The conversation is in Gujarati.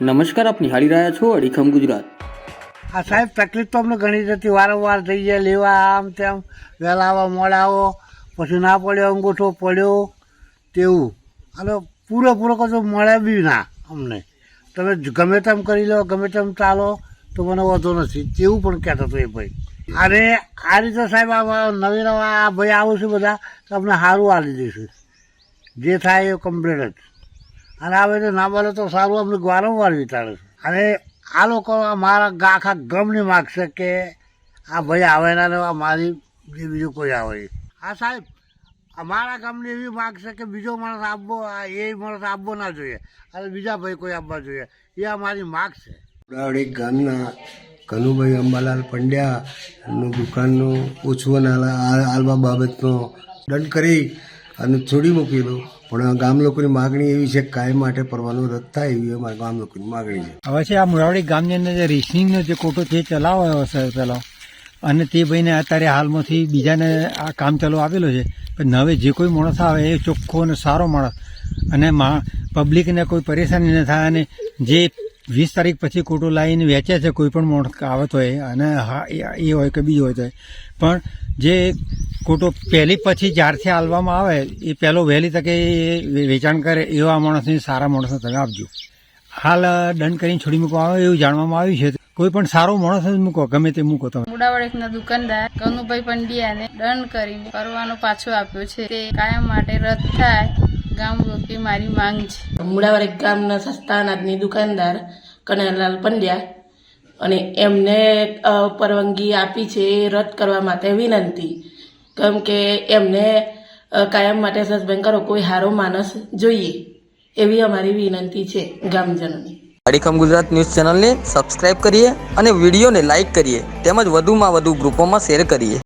નમસ્કાર, આપ નિહાળી રહ્યા છો અડીખમ ગુજરાત. આ સાહેબ, તકલીફ તો અમને ઘણી જતી વારંવાર થઈ જાય, લેવા આમ તેમ વહેલા આવો મોડા આવો પછી ના પડ્યો, અંગૂઠો પડ્યો, તેવું. અને પૂરેપૂરો કશું મળે બી ના અમને. તમે ગમે તેમ કરી લો, ગમે તેમ ચાલો, તો મને વાંધો નથી. તેવું પણ કહેતો હતો એ ભાઈ. અને આ રીતે સાહેબ, આ નવી નવા આ ભાઈ આવું છે બધા, તો અમને સારું આવી દઈશું જે થાય એ કમ્પ્લીટ જ. અને આવે તો ના બોલે તો સારું, અમને વારંવાર વિચારે છે. અને આ લોકો મારા આખા ગમની માગશે કે આ ભાઈ આવે ના મારી જે બીજું કોઈ આવે. હા, સાહેબ, અમારા ગામની એવી માગ છે કે બીજો માણસ આપવો એ માણસ આપવો ના જોઈએ. અને બીજા ભાઈ કોઈ આપવા જોઈએ. એ અમારી માગ છે. ઉડાવડી ગામના કનુભાઈ અંબાલાલ પંડ્યા દુકાનનું ઓછું આલવા બાબતનો દંડ કરી અને છોડી મૂકેલો પણ ગામ લોકોની માગણી એવી છે કાયમ માટે પરવાનો રદ થાય એવી અમારા ગામ લોકોની માગણી છે. હવે છે, આ મુરાવડી ગામની અંદર જે રિસનિંગનો જે કોટો તે ચલાવ્યો હશે પેલો. અને તે ભાઈને અત્યારે હાલમાંથી બીજાને આ કામ ચાલુ આપેલો છે. પણ હવે જે કોઈ માણસ આવે એ ચોખ્ખો અને સારો માણસ. અને પબ્લિકને કોઈ પરેશાની ન થાય અને જે વીસ તારીખ પછી કોટો લાવીને વેચે છે, કોઈ પણ માણસ આવત હોય અને હા, એ- હોય કે બીજું હોય તો પણ જે કોટો પહેલી પછી જ્યારથી આલવામાં આવે, એ પહેલો વહેલી તકે એ વેચાણ કરે એવા માણસને સારા માણસને તમે આપજો. હાલ દંડ કરીને છોડી મૂકવામાં આવે એવું જાણવામાં આવ્યું છે. કોઈ પણ સારો માણસ જ મૂકો, ગમે તે મૂકો તમે. મુડાવડેકના દુકાનદાર કનુભાઈ પંડ્યાને દંડ કરીને કરવાનો પાછો આપ્યો છે. તે કાયમ માટે રદ થાય ગામ મારી માંગ છે. મુડાવરેક ગામના સસ્તા અનાજની દુકાનદાર કનૈયાલાલ પંડ્યા અને એમને પરવાનગી આપી છે એ રદ કરવા માટે વિનંતી. કેમ કે એમને કાયમ માટે સસ્પેન્ડ કરો કોઈ સારો માણસ જોઈએ એવી અમારી વિનંતી છે ગામજનોની. અડીખમ ગુજરાત ન્યૂઝ ચેનલને સબસ્ક્રાઇબ કરીએ અને વિડીયોને લાઇક કરીએ. તેમજ વધુમાં વધુ ગ્રુપોમાં શેર કરીએ.